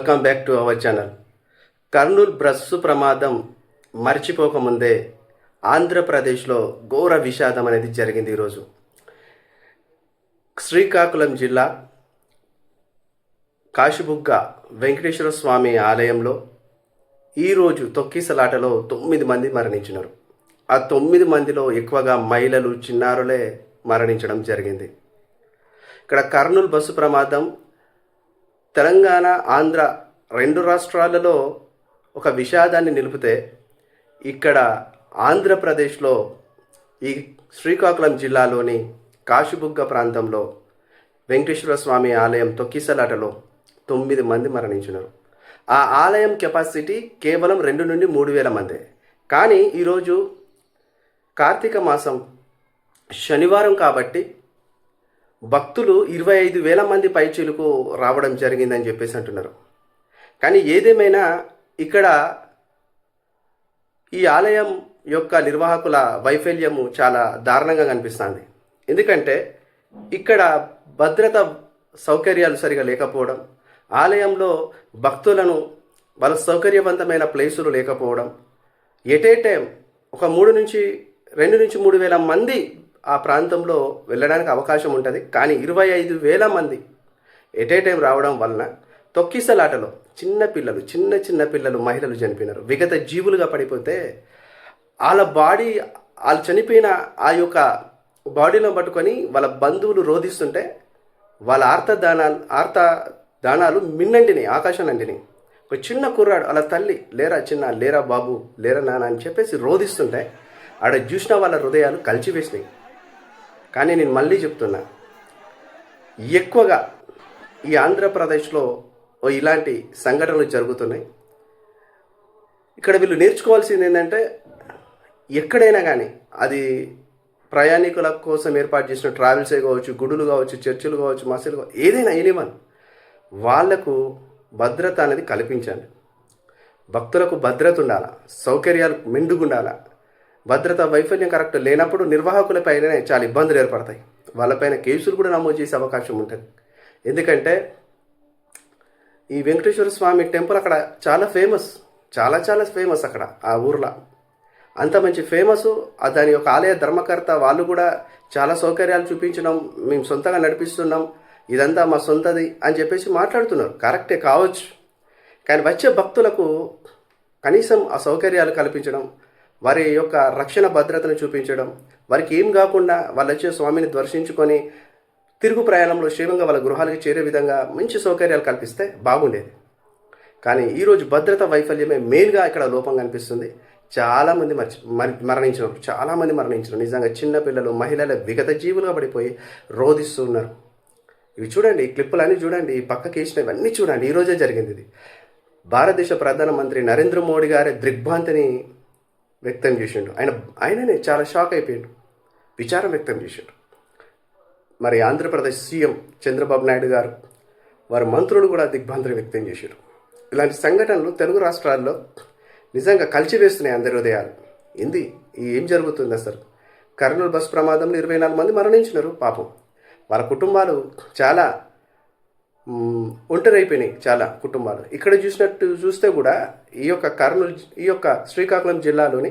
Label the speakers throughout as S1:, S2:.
S1: Welcome back to our channel Kurnool bus ప్రమాదం మర్చిపోకముందే ఆంధ్రప్రదేశ్లో ఘోర విషాదం అనేది జరిగింది ఈరోజు. శ్రీకాకుళం జిల్లా కాశిబుగ్గ వెంకటేశ్వర స్వామి ఆలయంలో ఈరోజు తొక్కిసలాటలో తొమ్మిది మంది మరణించినారు. ఆ తొమ్మిది మందిలో ఎక్కువగా మహిళలు చిన్నారులే మరణించడం జరిగింది. ఇక్కడ కర్నూలు బస్సు ప్రమాదం తెలంగాణ ఆంధ్ర రెండు రాష్ట్రాలలో ఒక విషాదాన్ని నిలిపితే ఇక్కడ ఆంధ్రప్రదేశ్లో ఈ శ్రీకాకుళం జిల్లాలోని కాశుబుగ్గ ప్రాంతంలో వెంకటేశ్వర స్వామి ఆలయం తొక్కిసలాటలో తొమ్మిది మంది మరణించినారు. ఆ ఆలయం కెపాసిటీ కేవలం రెండు నుండి మూడు వేల మందే. కానీ ఈరోజు కార్తీక మాసం శనివారం కాబట్టి భక్తులు ఇరవై ఐదు వేల మంది పైచీలకు రావడం జరిగిందని చెప్పేసి అంటున్నారు. కానీ ఏదేమైనా ఇక్కడ ఈ ఆలయం యొక్క నిర్వాహకుల వైఫల్యము చాలా దారుణంగా కనిపిస్తుంది. ఎందుకంటే ఇక్కడ భద్రత సౌకర్యాలు సరిగా లేకపోవడం ఆలయంలో భక్తులను వాళ్ళ సౌకర్యవంతమైన ప్లేసులు లేకపోవడం ఎట్ ఏ టైం ఒక మూడు నుంచి రెండు నుంచి మూడు వేల మంది ఆ ప్రాంతంలో వెళ్ళడానికి అవకాశం ఉంటుంది. కానీ ఇరవై ఐదు వేల మంది ఎట్ ఏ టైం రావడం వలన తొక్కిసలాటలో చిన్న పిల్లలు చిన్న చిన్న పిల్లలు మహిళలు చనిపోయినారు. విగత జీవులుగా పడిపోతే వాళ్ళ బాడీ వాళ్ళు చనిపోయిన ఆ యొక్క బాడీలో పట్టుకొని వాళ్ళ బంధువులు రోధిస్తుంటే వాళ్ళ ఆర్త దానాలు ఆర్త దానాలు మిన్నంటిని ఆకాశం అంటినాయి ఒక చిన్న కుర్రాడు అలా తల్లి లేరా చిన్న లేరా బాబు లేరా నాన్న అని చెప్పేసి రోధిస్తుంటే ఆడ చూసిన వాళ్ళ హృదయాలు కలిచివేసినాయి. కానీ నేను మళ్ళీ చెప్తున్నా. ఎక్కువగా ఈ ఆంధ్రప్రదేశ్లో ఓ ఇలాంటి సంఘటనలు జరుగుతున్నాయి. ఇక్కడ వీళ్ళు నేర్చుకోవాల్సింది ఏంటంటే ఎక్కడైనా కానీ అది ప్రయాణికుల కోసం ఏర్పాటు చేసిన ట్రావెల్సే కావచ్చు గుడులు కావచ్చు చర్చిలు కావచ్చు మసీలు కావచ్చు ఏదైనా ఎనీవన్ వాళ్ళకు భద్రత అనేది కల్పించండి భక్తులకు భద్రత ఉండాలా? సౌకర్యాలు మెండుగుండాలా? భద్రత వైఫల్యం కరెక్ట్ లేనప్పుడు నిర్వాహకులపైనే చాలా ఇబ్బందులు ఏర్పడతాయి. వాళ్ళపైన కేసులు కూడా నమోదు చేసే అవకాశం ఉంటుంది. ఎందుకంటే ఈ వెంకటేశ్వర స్వామి టెంపుల్ అక్కడ చాలా ఫేమస్. చాలా చాలా ఫేమస్ అక్కడ ఆ ఊర్లో. అంత మంచి ఫేమస్. దాని యొక్క ఆలయ ధర్మకర్త వాళ్ళు కూడా చాలా సౌకర్యాలు చూపించడం మేము సొంతంగా నడిపిస్తున్నాం ఇదంతా మా సొంతది అని చెప్పేసి మాట్లాడుతున్నారు. కరెక్టే కావచ్చు. కానీ వచ్చే భక్తులకు కనీసం ఆ సౌకర్యాలు కల్పించడం వారి యొక్క రక్షణ భద్రతను చూపించడం. వారికి ఏం కాకుండా వాళ్ళు వచ్చే స్వామిని దర్శించుకొని తిరుగు ప్రయాణంలో క్షేమంగా వాళ్ళ గృహాలకు చేరే విధంగా మంచి సౌకర్యాలు కల్పిస్తే బాగుండేది. కానీ ఈరోజు భద్రత వైఫల్యమే మెయిన్గా ఇక్కడ లోపం కనిపిస్తుంది. చాలామంది మర్చి మరి మరణించినారు. చాలామంది మరణించారు నిజంగా చిన్నపిల్లలు మహిళల విగత జీవులుగా పడిపోయి రోధిస్తూ ఉన్నారు ఇవి చూడండి ఈ క్లిప్పులన్నీ చూడండి ఈ పక్కకి వేసినవి చూడండి. ఈరోజే జరిగింది ఇది. భారతదేశ ప్రధానమంత్రి నరేంద్ర మోడీ గారి దిగ్భ్రాంతిని వ్యక్తం చేసిండు. ఆయన ఆయననే చాలా షాక్ అయిపోయిండు. విచారం వ్యక్తం చేసిండు. మరి ఆంధ్రప్రదేశ్ సీఎం చంద్రబాబు నాయుడు గారు వారి మంత్రులు కూడా దిగ్భ్రాంతిని వ్యక్తం చేశారు ఇలాంటి సంఘటనలు తెలుగు రాష్ట్రాల్లో నిజంగా కలిచివేస్తున్నాయి అందరి హృదయాలు. ఏంది? ఏం జరుగుతుంది అసలు కర్నూలు బస్ ప్రమాదంలో ఇరవై నాలుగు మంది మరణించినారు పాపం. వాళ్ళ కుటుంబాలు చాలా ఒంటరైపోయినాయి చాలా కుటుంబాలు. ఇక్కడ చూసినట్టు చూస్తే కూడా ఈ యొక్క కర్నూలు ఈ యొక్క శ్రీకాకుళం జిల్లాలోని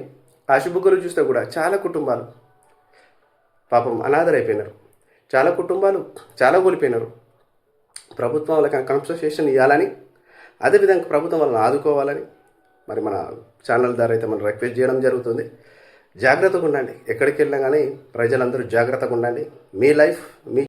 S1: ఆశుబుగ్గలు చూస్తే కూడా చాలా కుటుంబాలు పాపం అనాథరైపోయినారు. చాలా కుటుంబాలు చాలా కోల్పోయినారు. ప్రభుత్వం వాళ్ళకి కన్సల్టేషన్ ఇవ్వాలని అదేవిధంగా ప్రభుత్వం వాళ్ళని ఆదుకోవాలని మరి మన ఛానల్ ద్వారా అయితే మనం రిక్వెస్ట్ చేయడం జరుగుతుంది. జాగ్రత్తగా ఉండండి. ఎక్కడికి వెళ్ళినా కానీ ప్రజలందరూ జాగ్రత్తగా ఉండండి. మీ లైఫ్ మీ